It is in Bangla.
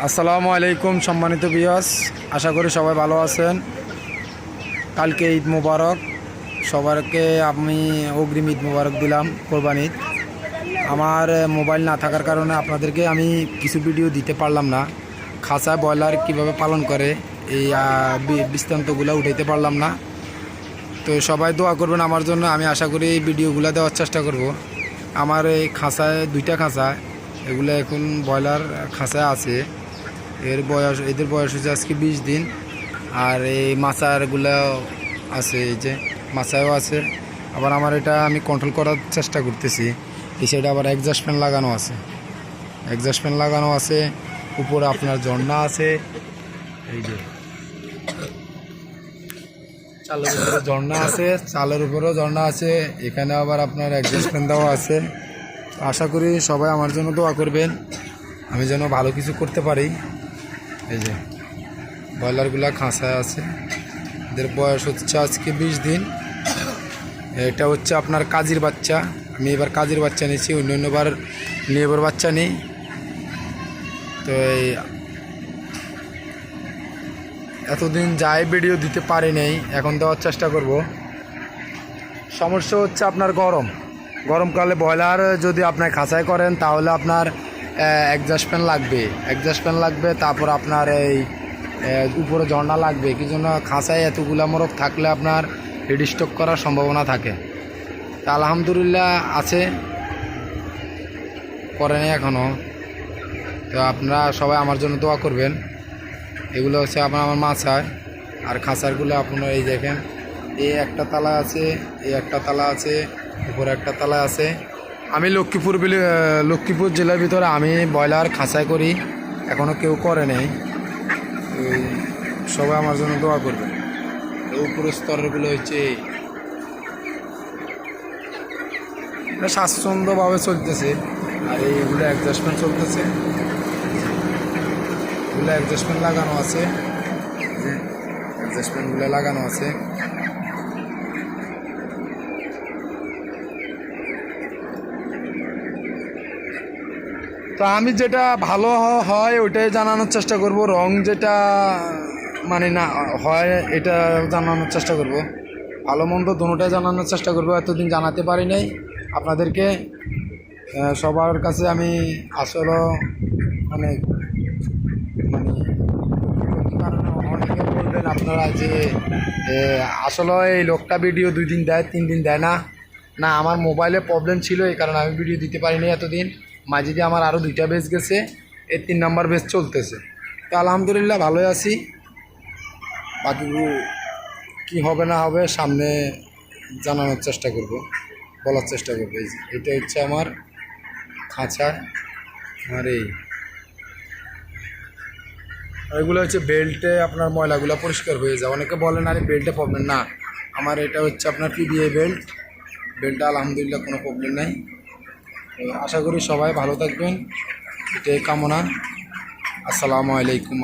আসসালামু আলাইকুম সম্মানিত বিয়াস আশা করি সবাই ভালো আছেন। কালকে ঈদ মোবারক। সবারকে আমি অগ্রিম ঈদ মুবারক দিলাম কোরবান ঈদ। আমার মোবাইল না থাকার কারণে আপনাদেরকে আমি কিছু ভিডিও দিতে পারলাম না। খাঁচা ব্রয়লার কীভাবে পালন করে এই আহ, বি- বৃত্তান্তগুলো উঠাইতে পারলাম না। তো সবাই দোয়া করবেন আমার জন্য আমি আশা করি এই ভিডিওগুলো দেওয়ার চেষ্টা করব। আমার এই খাঁচায় দুইটা খাঁচা এগুলো এখন ব্রয়লার খাঁচায় আছে। এর বয়স এদের বয়স হচ্ছে আজকে বিশ দিন। আর এই মাছারগুলো আছে, এই যে মাছায়ও আছে। আবার আমার এটা আমি কন্ট্রোল করার চেষ্টা করতেছি। সাইডে আবার একজাস্ট ফ্যান লাগানো আছে। একজাস্ট ফ্যান লাগানো আছে। উপরে আপনার ঝর্ণা আছে। এই যে চালের উপরে ঝর্ণা আছে। চালের উপরেও ঝর্ণা আছে। এখানে আবার আপনার অ্যাডজাস্ট ফ্যান দেওয়া আছে। আশা করি সবাই আমার জন্য দোয়া করবেন। আমি যেন ভালো কিছু করতে পারি। এই যে, ব্রয়লারগুলা খাঁচায় আছে। এদের বয়স হচ্ছে আজকে বিশ দিন। এটা হচ্ছে আপনার কাজির বাচ্চা। আমি এবার কাজির বাচ্চা নিয়েছি, অন্য অন্যবার নিয়ে এবার বাচ্চা নেই। তো এই এতদিন যাই ভিডিও দিতে পারি নাই, এখন দেওয়ার চেষ্টা করব। সমস্যা হচ্ছে আপনার গরম। গরমকালে ব্রয়লার যদি আপনার খাঁচাই করেন, তাহলে আপনার একজাস্ট ফ্যান লাগবে। একজাস্ট ফ্যান লাগবে, তারপর আপনার এই উপরে ঝর্ণা লাগবে। কি জন্য? খাঁচায় এতগুলা মোরগ থাকলে আপনার হেড স্টক করার সম্ভাবনা থাকে। তা আলহামদুলিল্লাহ আছে। করেনি এখনও তো আপনারা সবাই আমার জন্য দোয়া করবেন। এগুলো হচ্ছে আপনার আমার মাছার। আর খাঁচারগুলো আপনারা এই দেখেন। এই একটা তালা আছে এই একটা তালা আছে, উপরে একটা তালা আছে। আমি লক্ষ্মীপুর বিলি লক্ষ্মীপুর জেলার ভিতরে আমি ব্রয়লার খাঁচাই করি। এখনও কেউ করে নেই। সবাই আমার জন্য দোয়া করবে। উপরের স্তরেরগুলো হচ্ছে স্বাচ্ছন্দ্যভাবে চলতেছে। আর এইগুলো অ্যাডজাস্টমেন্ট চলতেছে। এগুলো অ্যাডজাস্টমেন্ট লাগানো আছে। অ্যাডজাস্টমেন্টগুলো লাগানো আছে। তো আমি যেটা ভালো হয় ওইটাই জানানোর চেষ্টা করব। রং যেটা মানে না হয় এটা জানানোর চেষ্টা করব। ভালো মন্দ দুটোটাই জানানোর চেষ্টা করব। এতদিন জানাতে পারি নাই। আপনাদেরকে সবার কাছে আমি আসলে মানে মানে বলবেন আপনারা যে আসলে এই লোকটা ভিডিও দুই দিন দেয়, তিন দিন দেয় না। না, আমার মোবাইলে প্রবলেম ছিল, এই কারণে আমি ভিডিও দিতে পারিনি এতদিন। মাঝে দিয়ে আমার আরও দুইটা বেস গেছে, এই তিন নাম্বার বেস চলতেছে। তো আলহামদুলিল্লাহ ভালোই আছি। বাকিগুলো কী হবে না হবে সামনে জানানোর চেষ্টা করব, বলার চেষ্টা করব। এই এটা হচ্ছে আমার খাঁচা, আমার এই। এগুলো হচ্ছে বেল্টে আপনার ময়লাগুলো পরিষ্কার হয়ে যায়। অনেকে বলেন আরে বেল্টে প্রবলেম না। আমার এটা হচ্ছে আপনার পিডিএ বেল্ট বেল্টটা আলহামদুলিল্লাহ কোনো প্রবলেম নাই। আশা করি সবাই ভালো থাকবেন। এটাই কামনা। আসসালামু আলাইকুম।